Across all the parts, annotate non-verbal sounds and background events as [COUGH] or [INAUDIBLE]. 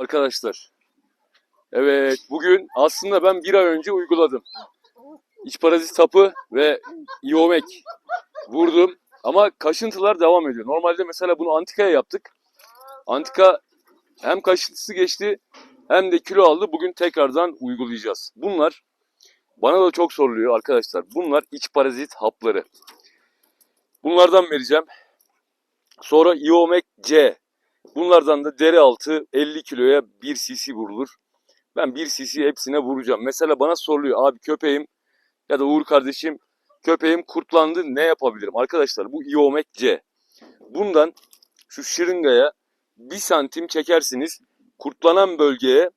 Arkadaşlar. Evet bugün aslında ben bir ay önce uyguladım. İç parazit hapı ve iomek vurdum. Ama kaşıntılar devam ediyor. Normalde mesela bunu antikaya yaptık. Antika hem kaşıntısı geçti hem de kilo aldı. Bugün tekrardan uygulayacağız. Bunlar bana da çok soruluyor arkadaşlar. Bunlar iç parazit hapları. Bunlardan vereceğim. Sonra Iomek C. Bunlardan da deri altı 50 kiloya 1 cc vurulur. Ben 1 cc hepsine vuracağım. Mesela bana soruluyor abi köpeğim ya da Uğur kardeşim köpeğim kurtlandı ne yapabilirim? Arkadaşlar bu Iomek C. Bundan şu şırıngaya 1 santim çekersiniz. Kurtlanan bölgeye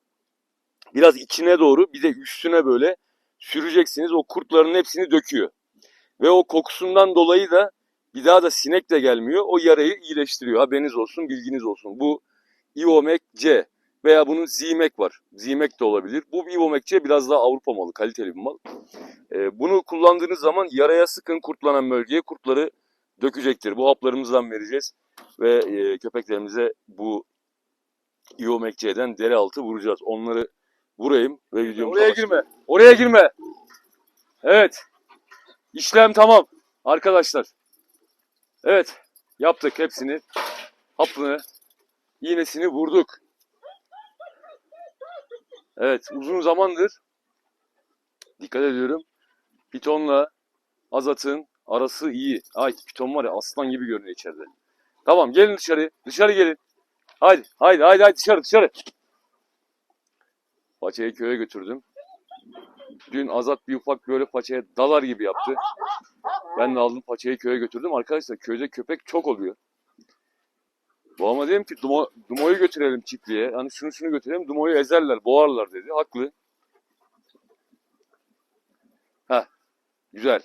biraz içine doğru bir de üstüne böyle süreceksiniz. O kurtların hepsini döküyor. Ve o kokusundan dolayı da bir daha da sinek de gelmiyor. O yarayı iyileştiriyor. Haberiniz olsun, bilginiz olsun. Bu Iomek C veya bunun Zimek var. Zimek de olabilir. Bu Iomek C biraz daha Avrupa malı, kaliteli bir mal. Ee, bunu kullandığınız zaman yaraya sıkın kurtlanan bölgeye kurtları dökecektir. Bu haplarımızdan vereceğiz ve e, köpeklerimize bu Iomek C'den deri altı vuracağız. Onları vurayım ve videomuza Oraya girme. Oraya girme. Evet. İşlem tamam arkadaşlar. Evet. Yaptık hepsini. Hapını, iğnesini vurduk. Evet. Uzun zamandır dikkat ediyorum. Pitonla Azat'ın arası iyi. Ay piton var ya aslan gibi görünüyor içeride. Tamam gelin dışarı. Dışarı gelin. Haydi haydi haydi haydi dışarı dışarı. Paçayı köye götürdüm. Dün Azat bir ufak böyle paçaya dalar gibi yaptı. Ben de aldım paçayı köye götürdüm. Arkadaşlar köyde köpek çok oluyor. Babama dedim ki Dumo, Dumo'yu götürelim çiftliğe. Hani şunu şunu götürelim. Dumo'yu ezerler, boğarlar dedi. Haklı. Ha, güzel.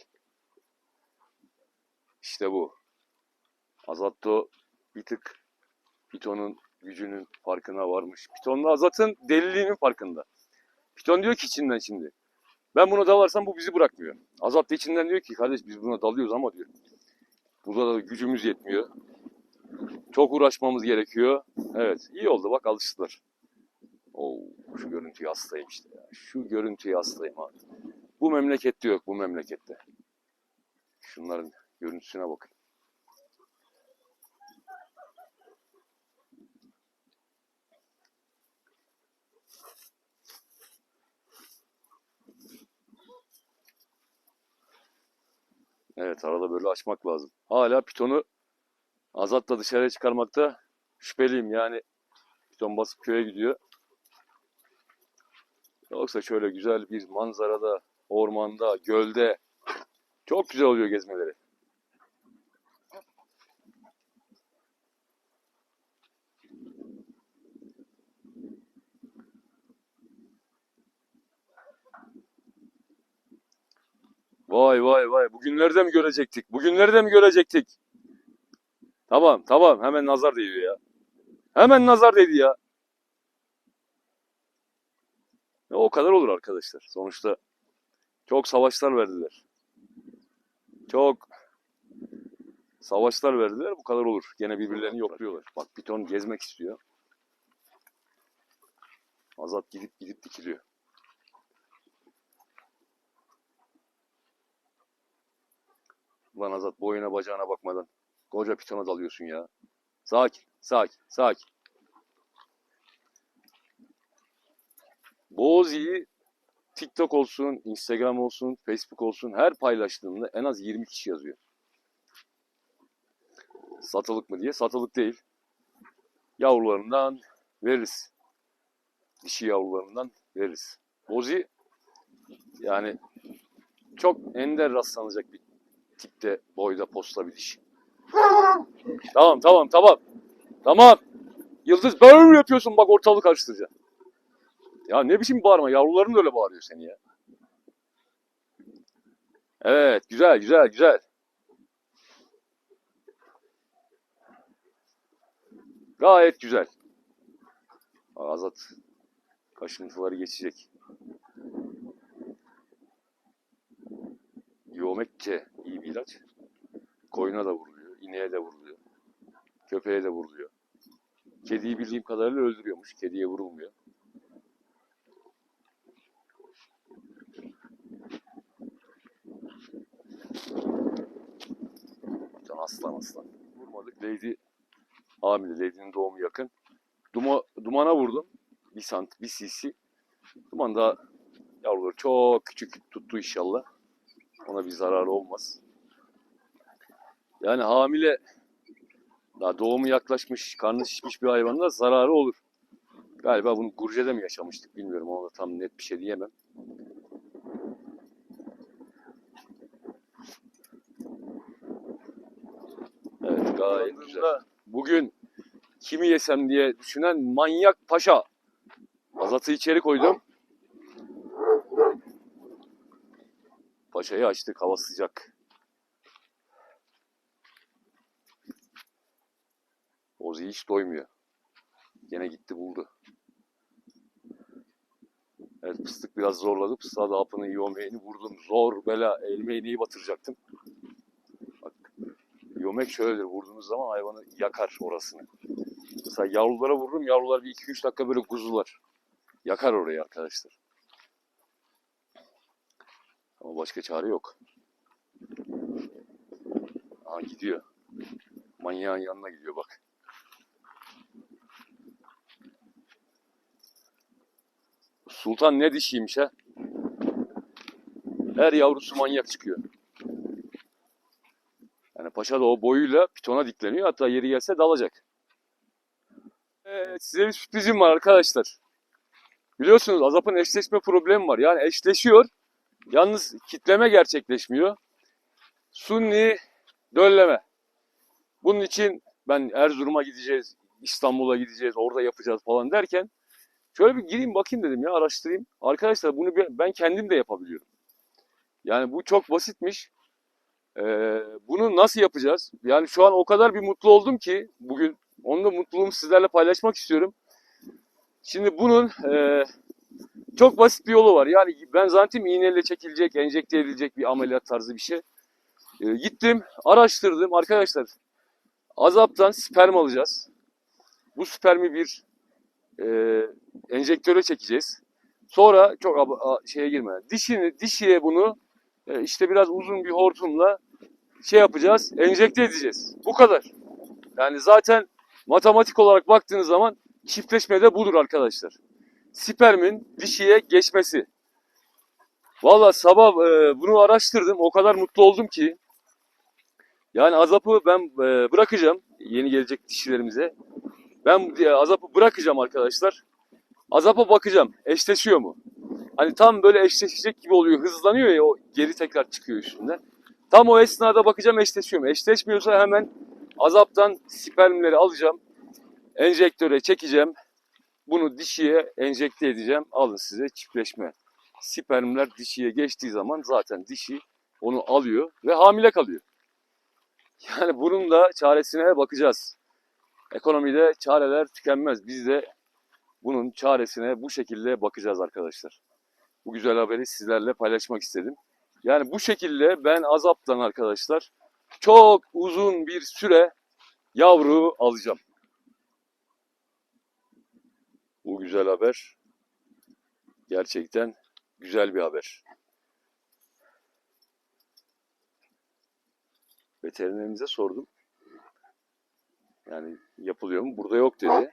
İşte bu. Azat da bir tık Piton'un gücünün farkına varmış. Piton da Azat'ın deliliğinin farkında. Piton diyor ki içinden şimdi. Ben buna dalarsam bu bizi bırakmıyor. Azat da içinden diyor ki kardeş biz buna dalıyoruz ama diyor. Burada da gücümüz yetmiyor. Çok uğraşmamız gerekiyor. Evet iyi oldu bak alıştılar. Oo, şu görüntüyü hastayım işte ya. Şu görüntüyü hastayım abi. Bu memlekette yok bu memlekette. Şunların görüntüsüne bakın. Evet arada böyle açmak lazım. Hala pitonu Azat'la dışarıya çıkarmakta şüpheliyim. Yani piton basıp köye gidiyor. Yoksa şöyle güzel bir manzarada, ormanda, gölde çok güzel oluyor gezmeleri. Vay vay vay. Bugünlerde mi görecektik? Bugünlerde mi görecektik? Tamam tamam. Hemen nazar değiyor ya. Hemen nazar değdi ya. Ya o kadar olur arkadaşlar. Sonuçta çok savaşlar verdiler. Çok savaşlar verdiler. Bu kadar olur. Gene birbirlerini yokluyorlar. Bak piton gezmek istiyor. Azat gidip gidip dikiliyor. Ulan Azat boyuna bacağına bakmadan koca pitona dalıyorsun ya. Sakin, sakin, sakin. Boğazi'yi TikTok olsun, Instagram olsun, Facebook olsun her paylaştığında en az 20 kişi yazıyor. Satılık mı diye. Satılık değil. Yavrularından veririz. Dişi yavrularından veririz. Bozi yani çok ender rastlanacak bir tipte boyda posta bir dişi. Tamam tamam tamam. Tamam. Yıldız böyle yapıyorsun bak ortalık karıştıracaksın. Ya ne biçim bağırma yavruların da öyle bağırıyor seni ya. Evet güzel güzel güzel. Gayet güzel. Azat kaşıntıları geçecek. C iyi bir ilaç. Koyuna da vuruluyor, ineğe de vuruluyor, köpeğe de vuruluyor. Kediyi bildiğim kadarıyla öldürüyormuş. Kediye vurulmuyor. Can aslan aslan. Vurmadık. Lady hamile. Lady'nin doğumu yakın. Duma, dumana vurdum. Bir sant, bir cc. Duman da yavruları çok küçük tuttu inşallah. Ona bir zararı olmaz. Yani hamile daha doğumu yaklaşmış, karnı şişmiş bir hayvanın da zararı olur. Galiba bunu Gurce'de mi yaşamıştık bilmiyorum. Ona tam net bir şey diyemem. Evet gayet güzel. Bugün kimi yesem diye düşünen manyak paşa. Azat'ı içeri koydum. Paşayı açtık hava sıcak. Ozi hiç doymuyor. Gene gitti buldu. Evet fıstık biraz zorladı. Fıstığa da hapını yomeğini vurdum. Zor bela elime iğneyi batıracaktım. Bak yomek şöyledir. Vurduğunuz zaman hayvanı yakar orasını. Mesela yavrulara vururum. Yavrular bir 2-3 dakika böyle kuzular. Yakar orayı arkadaşlar. Ama başka çare yok. Aha gidiyor. Manyağın yanına gidiyor bak. Sultan ne dişiymiş ha? Her yavrusu manyak çıkıyor. Yani paşa da o boyuyla pitona dikleniyor. Hatta yeri gelse dalacak. Evet, size bir sürprizim var arkadaşlar. Biliyorsunuz Azap'ın eşleşme problemi var. Yani eşleşiyor. Yalnız kitleme gerçekleşmiyor. Sunni dölleme. Bunun için ben Erzurum'a gideceğiz, İstanbul'a gideceğiz, orada yapacağız falan derken şöyle bir gireyim bakayım dedim ya araştırayım. Arkadaşlar bunu ben kendim de yapabiliyorum. Yani bu çok basitmiş. Ee, bunu nasıl yapacağız? Yani şu an o kadar bir mutlu oldum ki bugün onun da mutluluğumu sizlerle paylaşmak istiyorum. Şimdi bunun e, çok basit bir yolu var. Yani ben zannettim iğneyle çekilecek, enjekte edilecek bir ameliyat tarzı bir şey. E, gittim, araştırdım. Arkadaşlar azaptan sperm alacağız. Bu spermi bir e, enjektöre çekeceğiz. Sonra çok ab- a- şeye girmeden dişini dişiye bunu e, işte biraz uzun bir hortumla şey yapacağız, enjekte edeceğiz. Bu kadar. Yani zaten matematik olarak baktığınız zaman çiftleşme de budur arkadaşlar. Spermin dişiye geçmesi. Valla sabah e, bunu araştırdım. O kadar mutlu oldum ki. Yani azapı ben e, bırakacağım yeni gelecek dişilerimize. Ben e, azapı bırakacağım arkadaşlar. Azapa bakacağım. Eşleşiyor mu? Hani tam böyle eşleşecek gibi oluyor. Hızlanıyor ya o geri tekrar çıkıyor üstünden. Tam o esnada bakacağım eşleşiyor mu? Eşleşmiyorsa hemen azaptan spermleri alacağım. Enjektöre çekeceğim. Bunu dişiye enjekte edeceğim. Alın size çiftleşme. Spermler dişiye geçtiği zaman zaten dişi onu alıyor ve hamile kalıyor. Yani bunun da çaresine bakacağız. Ekonomide çareler tükenmez. Biz de bunun çaresine bu şekilde bakacağız arkadaşlar. Bu güzel haberi sizlerle paylaşmak istedim. Yani bu şekilde ben azaptan arkadaşlar çok uzun bir süre yavru alacağım. Bu güzel haber gerçekten güzel bir haber. Veterinerimize sordum. Yani yapılıyor mu? Burada yok dedi.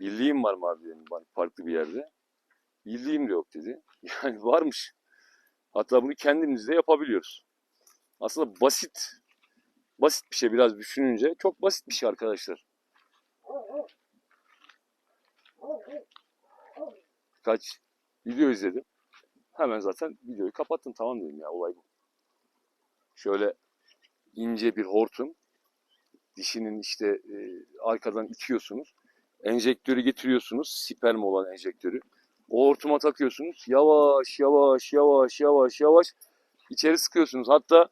Bildiğim var mı abi dedim bak farklı bir yerde. Bildiğim de yok dedi. [LAUGHS] Yani varmış. Hatta bunu kendimiz de yapabiliyoruz. Aslında basit. Basit bir şey biraz düşününce. Çok basit bir şey arkadaşlar. Kaç video izledim. Hemen zaten videoyu kapattım tamam dedim ya olay bu. Şöyle ince bir hortum. Dişinin işte e, arkadan itiyorsunuz. Enjektörü getiriyorsunuz. Sperm olan enjektörü. O hortuma takıyorsunuz. Yavaş yavaş yavaş yavaş yavaş içeri sıkıyorsunuz. Hatta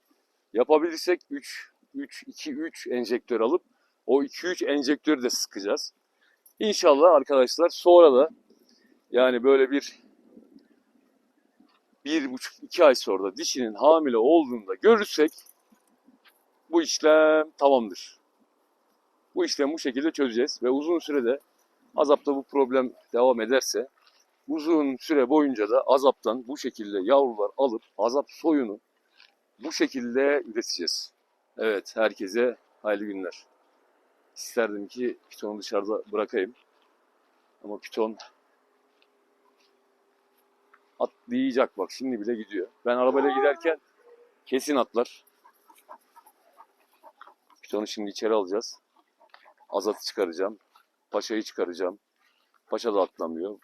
yapabilirsek 3 3 2 3 enjektör alıp o 2 3 enjektörü de sıkacağız. İnşallah arkadaşlar sonra da yani böyle bir bir buçuk iki ay sonra da dişinin hamile olduğunda görürsek bu işlem tamamdır. Bu işlemi bu şekilde çözeceğiz ve uzun sürede azapta bu problem devam ederse uzun süre boyunca da azaptan bu şekilde yavrular alıp azap soyunu bu şekilde üreteceğiz. Evet herkese hayırlı günler. İsterdim ki pitonu dışarıda bırakayım. Ama piton atlayacak bak şimdi bile gidiyor. Ben arabayla giderken kesin atlar. Pitonu şimdi içeri alacağız. Azat'ı çıkaracağım. Paşa'yı çıkaracağım. Paşa da atlamıyor.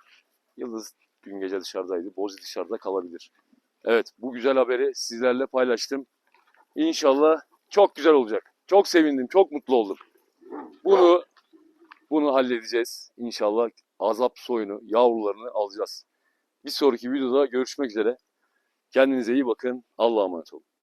Yıldız dün gece dışarıdaydı. Bozi dışarıda kalabilir. Evet bu güzel haberi sizlerle paylaştım. İnşallah çok güzel olacak. Çok sevindim, çok mutlu oldum. Bunu bunu halledeceğiz. İnşallah azap soyunu, yavrularını alacağız. Bir sonraki videoda görüşmek üzere. Kendinize iyi bakın. Allah'a emanet olun.